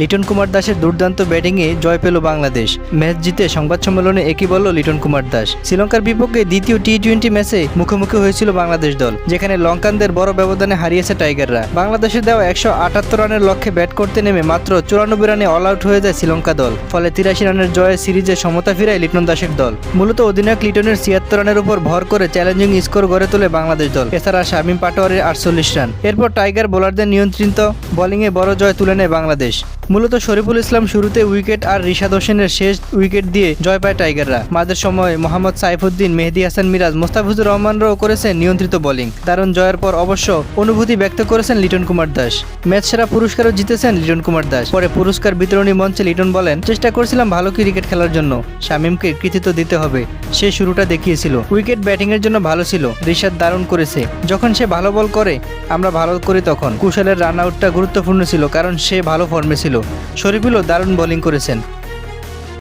লিটন কুমার দাসের দুর্দান্ত ব্যাটিংয়ে জয় পেল বাংলাদেশ। ম্যাচ জিতে সংবাদ সম্মেলনে একই বলল লিটন কুমার দাস। শ্রীলঙ্কার বিপক্ষে দ্বিতীয় টি টোয়েন্টি ম্যাচে মুখোমুখি হয়েছিল বাংলাদেশ দল, যেখানে লঙ্কানদের বড় ব্যবধানে হারিয়েছে টাইগাররা। বাংলাদেশের দেওয়া একশো আটাত্তর রানের লক্ষ্যে ব্যাট করতে নেমে মাত্র চুরানব্বই রানে অল আউট হয়ে যায় শ্রীলঙ্কা দল, ফলে তিরাশি রানের জয়ে সিরিজে সমতা ফিরায় লিটন দাসের দল। মূলত অধিনায়ক লিটনের ছিয়াত্তর রানের উপর ভর করে চ্যালেঞ্জিং স্কোর গড়ে তোলে বাংলাদেশ দল, এছাড়া শামীম পাটোয়ারের আটচল্লিশ রান। এরপর টাইগার বোলারদের নিয়ন্ত্রিত বোলিংয়ে বড় জয় তুলে নেয় বাংলাদেশ। মূলত শরীফুল ইসলাম শুরুতে উইকেট আর রিশাদ হোসেনের শেষ উইকেট দিয়ে জয় পায় টাইগাররা। মাঝের সময় মোহাম্মদ সাইফুদ্দিন, মেহেদি হাসান মিরাজ, মোস্তাফিজুর রহমানরাও করেছেন নিয়ন্ত্রিত বোলিং। দারুণ জয়ের পর অবশ্য অনুভূতি ব্যক্ত করেছেন লিটন কুমার দাস। ম্যাচ সেরা পুরস্কারও জিতেছেন লিটন কুমার দাস। পরে পুরস্কার বিতরণী মঞ্চে লিটন বলেন, চেষ্টা করছিলাম ভালো ক্রিকেট খেলার জন্য। শামীমকে কৃতিত্ব দিতে হবে। সে শুরুটা দেখিয়েছিল। উইকেট ব্যাটিংয়ের জন্য ভালো ছিল। রিশাদ দারুণ করেছে। যখন সে ভালো বল করে, আমরা ভালো করি তখন। কুশলের রান আউটটা গুরুত্বপূর্ণ ছিল, কারণ সে ভালো ফর্মে ছিল। শরীফুলও দারুণ বোলিং করেছেন।